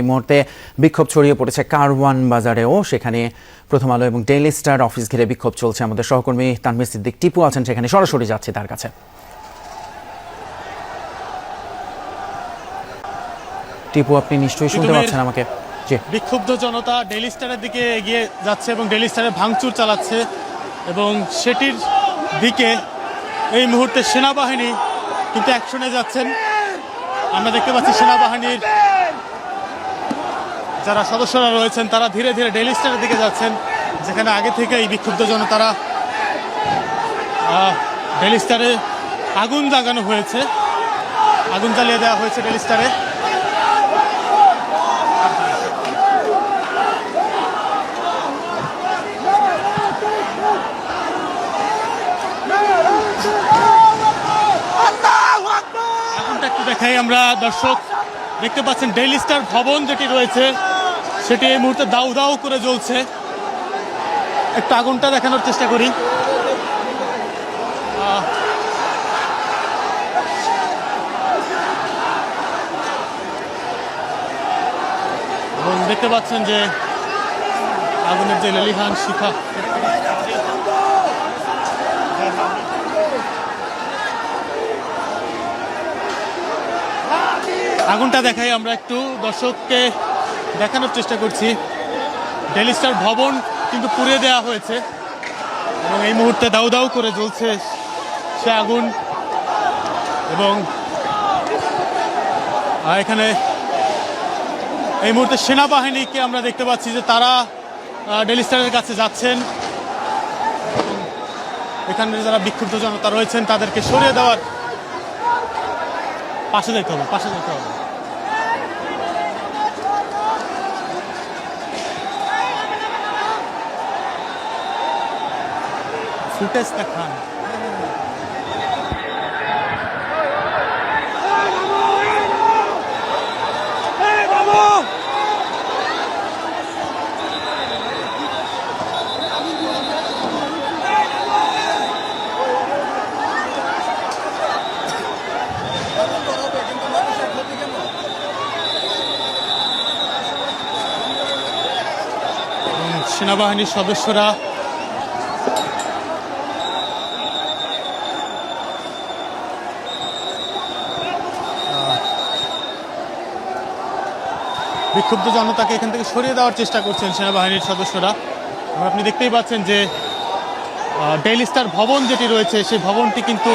এই মুহূর্তে বিক্ষোভ ছড়িয়ে পড়েছে কারওয়ান বাজারেও। সেখানে প্রথম আলো এবং ডেইলি স্টার অফিস ঘিরে বিক্ষোভ চলছে আমাদের সহকর্মী তানভীর সিদ্দিক। টিপু আছেন সেখানে সরাসরি যাচ্ছে তার কাছে। টিপু আপনি নিশ্চয়ই শুনতে পাচ্ছেন আমাকে? বিক্ষুব্ধ জনতা ডেলি স্টারের দিকে এগিয়ে যাচ্ছে এবং ডেলি স্টারে ভাঙচুর চালাচ্ছে এবং সেটির দিকে এই মুহূর্তে সেনাবাহিনী কিন্তু অ্যাকশনে যাচ্ছেন। আমরা দেখতে পাচ্ছি সেনাবাহিনীর যারা সদস্যরা রয়েছেন, তারা ধীরে ধীরে ডেলি স্টারের দিকে যাচ্ছেন, যেখানে আগে থেকে এই বিক্ষুব্ধ জনতারা ডেলি স্টারে আগুন লাগানো হয়েছে। আগুন জ্বালিয়ে দেওয়া হয়েছে ডেলি স্টারে দেখাই আমরা, দর্শক, দেখতে পাচ্ছেন ডেইলি স্টার ভবন যেটি রয়েছে সেটি এই মুহূর্তে দাউ দাউ করে জ্বলছে। একটু আগুনটা দেখানোর চেষ্টা করি। এবং দেখতে পাচ্ছেন যে আগুনের যে লেলিহান শিখা। আগুনটা দেখাই আমরা একটু দর্শককে। দেখানোর চেষ্টা করছি। ডেলি স্টার ভবন কিন্তু পুড়িয়ে দেওয়া হয়েছে। এবং এই মুহূর্তে দাউ দাউ করে জ্বলছে সে আগুন। এবং এখানে এই মুহূর্তে সেনাবাহিনীকে আমরা দেখতে পাচ্ছি যে তারা ডেলি স্টারের কাছে যাচ্ছেন। এখানে যারা বিক্ষুব্ধ জনতা রয়েছেন, তাদেরকে সরিয়ে দেওয়ার পাশে যেতে হবে, পাশে যেতে হবে। দেখান। এবং সেনাবাহিনীর সদস্যরা বিক্ষুব্ধ জনতাকে এখান থেকে সরিয়ে দেওয়ার চেষ্টা করছেন সেনাবাহিনীর সদস্যরা। আপনি দেখতেই পাচ্ছেন যে ডেইলি স্টার ভবন যেটি রয়েছে, সেই ভবনটি কিন্তু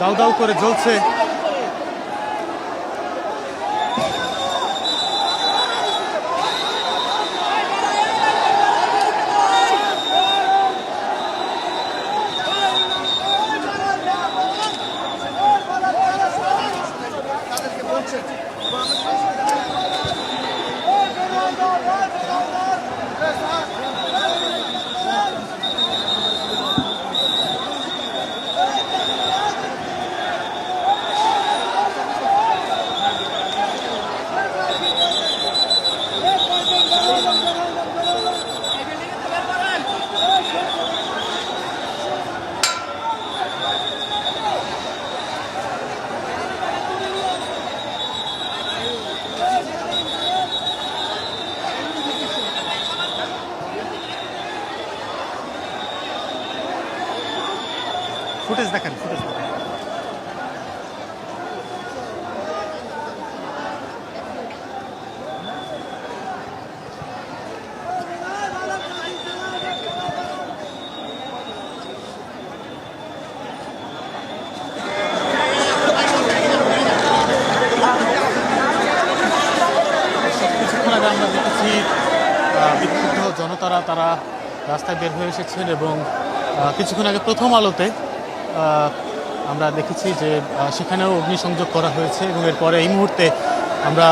দাউ দাউ করে জ্বলছে। ফুটেজ দেখেন ফুটেজ জনতারা তারা রাস্তায় বের হয়ে এসেছেন এবং কিছুক্ষণ আগে প্রথম আলোতে আমরা দেখেছি যে সেখানেও অগ্নিসংযোগ করা হয়েছে এবং এরপরে এই মুহূর্তে আমরা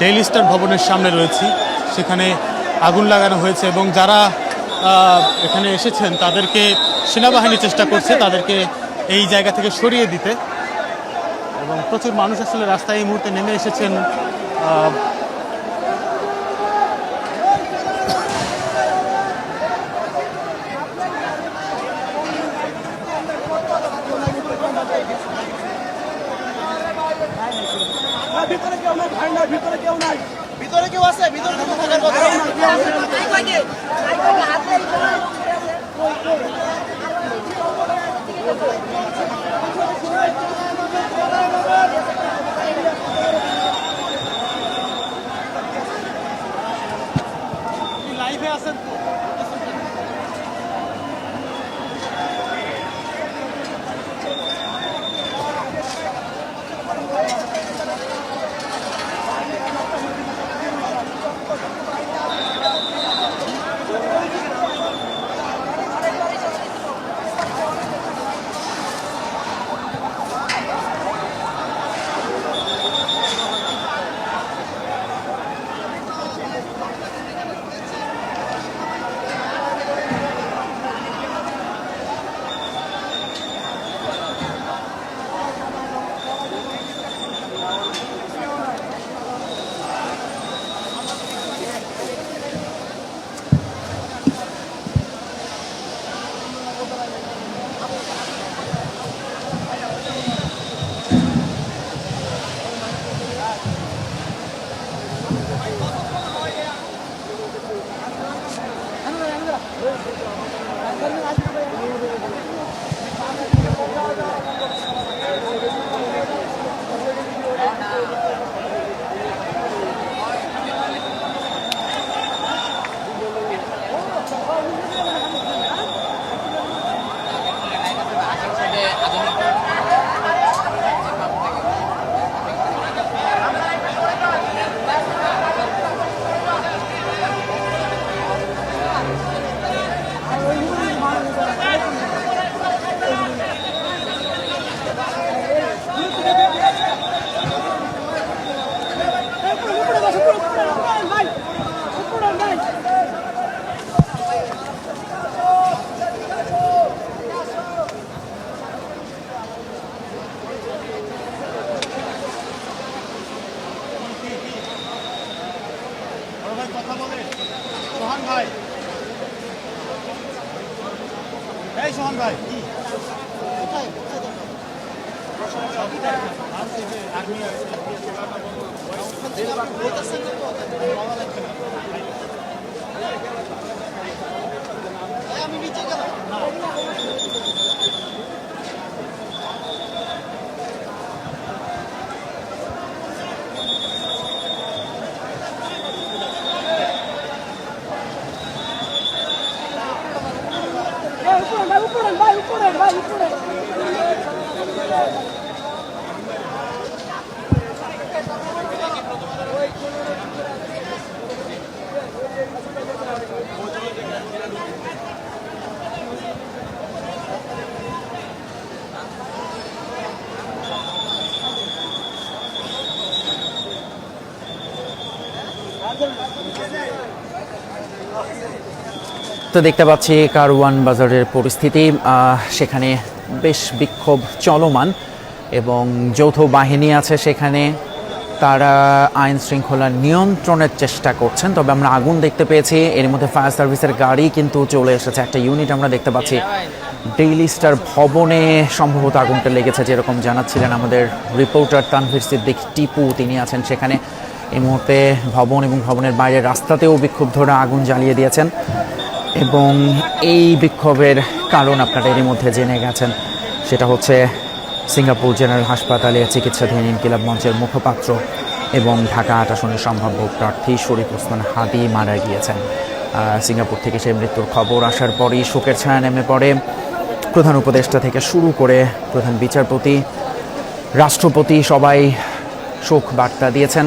ডেইলি স্টার ভবনের সামনে রয়েছি। সেখানে আগুন লাগানো হয়েছে এবং যারা এখানে এসেছেন, তাদেরকে সেনাবাহিনী চেষ্টা করছে তাদেরকে এই জায়গা থেকে সরিয়ে দিতে। এবং প্রচুর মানুষ আসলে রাস্তায় এই মুহূর্তে নেমে এসেছেন। কেউ নাই ভাই নাই ভিতরে কেউ নাই। ভিতরে কেউ আছে? ভিতরে কেউ থাকার কথা। লাইভে আছেন বড় সোহান ভাই। এই সোহান ভাই। কি ভাই উপরে তো দেখতে পাচ্ছি কারওয়ান বাজারের পরিস্থিতি। সেখানে বেশ বিক্ষোভ চলমান এবং যৌথ বাহিনী আছে সেখানে। তারা আইন শৃঙ্খলা নিয়ন্ত্রণের চেষ্টা করছেন, তবে আমরা আগুন দেখতে পেয়েছি। এর মধ্যে ফায়ার সার্ভিসের গাড়ি কিন্তু চলে এসেছে, একটা ইউনিট আমরা দেখতে পাচ্ছি। ডেইলি স্টার ভবনে সম্ভবত আগুনটা লেগেছে, যেরকম জানাচ্ছিলেন আমাদের রিপোর্টার তানভীর সিদ্দিক টিপু, তিনি আছেন সেখানে। এই মুহূর্তে ভবন এবং ভবনের বাইরে রাস্তাতেও বিক্ষুব্ধরা আগুন জ্বালিয়ে দিয়েছেন। এবং এই বিক্ষোভের কারণ আপনারা এরই মধ্যে জেনে গেছেন। সেটা হচ্ছে সিঙ্গাপুর জেনারেল হাসপাতালে চিকিৎসাধীন ইনকিলাব মঞ্চের মুখপাত্র এবং ঢাকা আট আসনের সম্ভাব্য প্রার্থী শরীফ ওসমান হাদি মারা গিয়েছেন। সিঙ্গাপুর থেকে সেই মৃত্যুর খবর আসার পরই শোকের ছায়া নেমে পড়ে। প্রধান উপদেষ্টা থেকে শুরু করে প্রধান বিচারপতি, রাষ্ট্রপতি সবাই শোক বার্তা দিয়েছেন।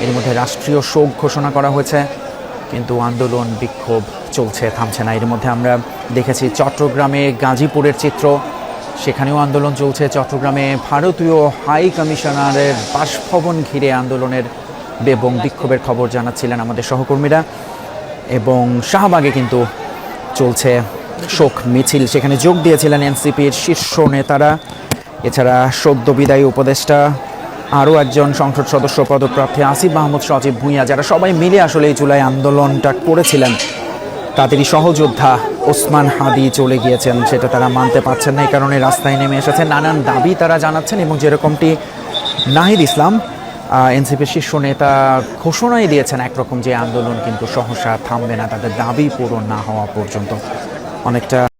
এর মধ্যে রাষ্ট্রীয় শোক ঘোষণা করা হয়েছে। কিন্তু আন্দোলন, বিক্ষোভ চলছে, থামছে না। এর মধ্যে আমরা দেখেছি চট্টগ্রামে গাজীপুরের চিত্র। সেখানেও আন্দোলন চলছে। চট্টগ্রামে ভারতীয় হাই কমিশনারের বাসভবন ঘিরে আন্দোলনের এবং বিক্ষোভের খবর জানাচ্ছিলেন আমাদের সহকর্মীরা। এবং শাহবাগে কিন্তু চলছে শোক মিছিল। সেখানে যোগ দিয়েছিলেন এনসিপির শীর্ষ নেতারা। এছাড়া সদ্য বিদায়ী উপদেষ্টা আরও একজন সংসদ সদস্য পদপ্রার্থী আসিফ মাহমুদ, সজীব ভূঁইয়া, যারা সবাই মিলে আসলে এই জুলাই আন্দোলনটা করেছিলেন। তাদেরই সহযোদ্ধা ওসমান হাদি চলে গিয়েছেন, সেটা তারা মানতে পারছেন না, এই কারণে রাস্তায় নেমে এসেছেন। নানান দাবি তারা জানাচ্ছেন এবং যেরকমটি নাহিদ ইসলাম এনসিপির শীর্ষ নেতা, ঘোষণাই দিয়েছেন একরকম যে আন্দোলন কিন্তু সহসা থামবে না, তাদের দাবি পূরণ না হওয়া পর্যন্ত। অনেকটা